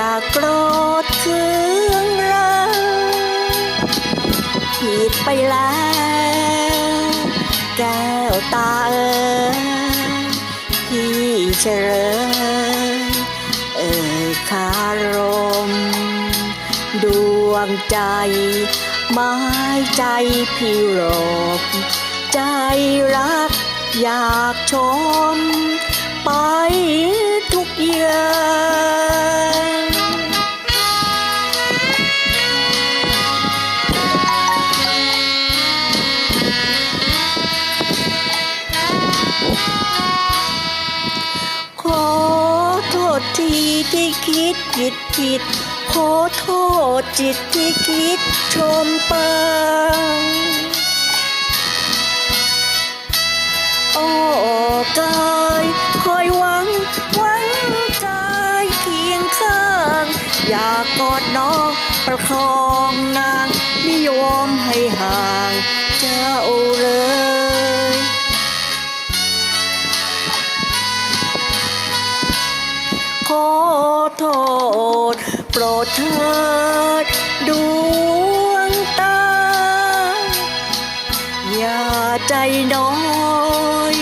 อยากโกรธเคืองเราผิดไปแล้วแก้วตาเอ๋ที่เฉลยเอ่ยคารม ดวงใจไม้ใจผีหลบใจรักอยากชม ษทีที่คิดผิดผิด ขอโทษจิตที่คิดชมปังโอ้กายคอยหวังหวังกายเคียงข้าง อยากกอดน้องประคองนางไม่ยอมให้ห่างเจ้า โทษ โปรดเถิดดวงตา อย่าใจน้อย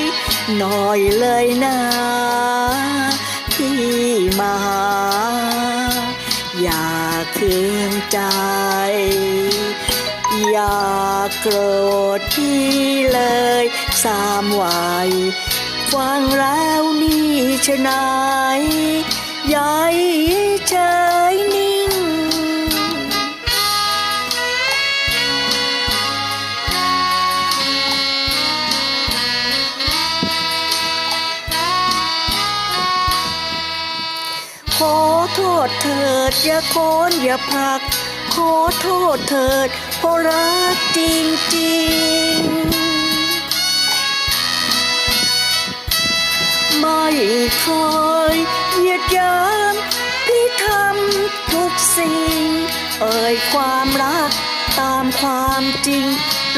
หน่อยเลยนะพี่มาหาอย่าเคืองใจ อย่าโกรธพี่เลยสามวัยฟังแล้วนี่ชนายยา โทษเถิด อย่าโคนอย่าผัก ขอโทษเถิดเพราะรักจริงจริงๆ ไม่เคยเหยียดยามพี่ทำทุกสิ่ง เอ่ยความรักตามความจริง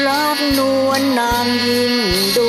รักนวลนางยิ่งดวงใจ